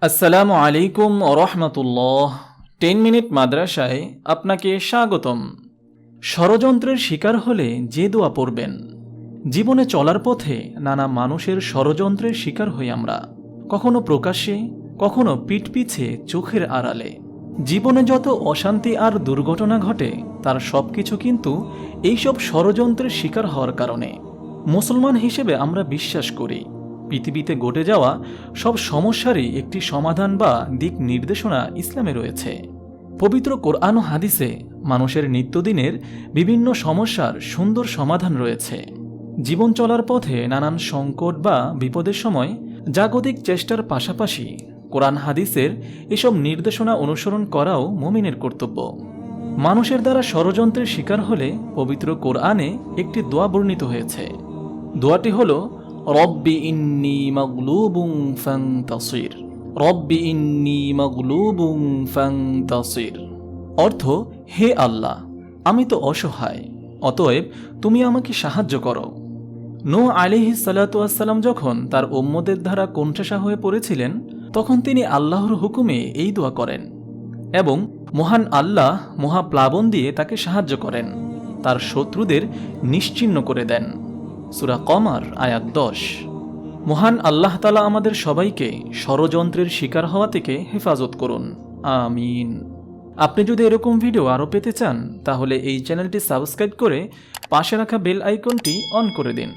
আসসালামু আলাইকুম রহমতুল্লাহ। Ten minute মাদ্রাসায় আপনাকে স্বাগতম। ষড়যন্ত্রের শিকার হলে যে দোয়া পড়বেন। জীবনে চলার পথে নানা মানুষের ষড়যন্ত্রের শিকার হই আমরা। কখনো প্রকাশ্যে, কখনো পিঠ পিছে চোখের আড়ালে। জীবনে যত অশান্তি আর দুর্ঘটনা ঘটে, তার সবকিছু কিন্তু এইসব ষড়যন্ত্রের শিকার হওয়ার কারণে। মুসলমান হিসেবে আমরা বিশ্বাস করি। পৃথিবীতে ঘটে যাওয়া সব সমস্যারই একটি সমাধান বা দিক নির্দেশনা ইসলামে রয়েছে। পবিত্র কোরআন হাদিসে মানুষের নিত্যদিনের বিভিন্ন সমস্যার সুন্দর সমাধান রয়েছে। জীবন চলার পথে নানান সংকট বা বিপদের সময় জাগতিক চেষ্টার পাশাপাশি কোরআন হাদিসের এসব নির্দেশনা অনুসরণ করাও মুমিনের কর্তব্য। মানুষের দ্বারা ষড়যন্ত্রের শিকার হলে পবিত্র কোরআনে একটি দোয়া বর্ণিত হয়েছে। দোয়াটি হল রব্বি ইন্নি মাগলুবুং ফান্তাসির। রব্বি ইন্নি মাগলুবুং ফান্তাসির। অর্থ, হে আল্লাহ, আমি তো অসহায়, অতএব তুমি আমাকে সাহায্য করো। নো আলিহি সালাতাম যখন তার ওম্মদের দ্বারা কোণঠাসা হয়ে পড়েছিলেন, তখন তিনি আল্লাহর হুকুমে এই দোয়া করেন এবং মহান আল্লাহ মহাপ্লাবন দিয়ে তাকে সাহায্য করেন, তার শত্রুদের নিশ্চিহ্ন করে দেন। সুরা কমার আয়াত দশ। মহান আল্লাহ তালা আমাদের সবাইকে ষড়যন্ত্রের শিকার হওয়া থেকে হেফাজত করুন। আমিন। আপনি যদি এরকম ভিডিও আরও পেতে চান, তাহলে এই চ্যানেলটি সাবস্ক্রাইব করে পাশে রাখা বেল আইকনটি অন করে দিন।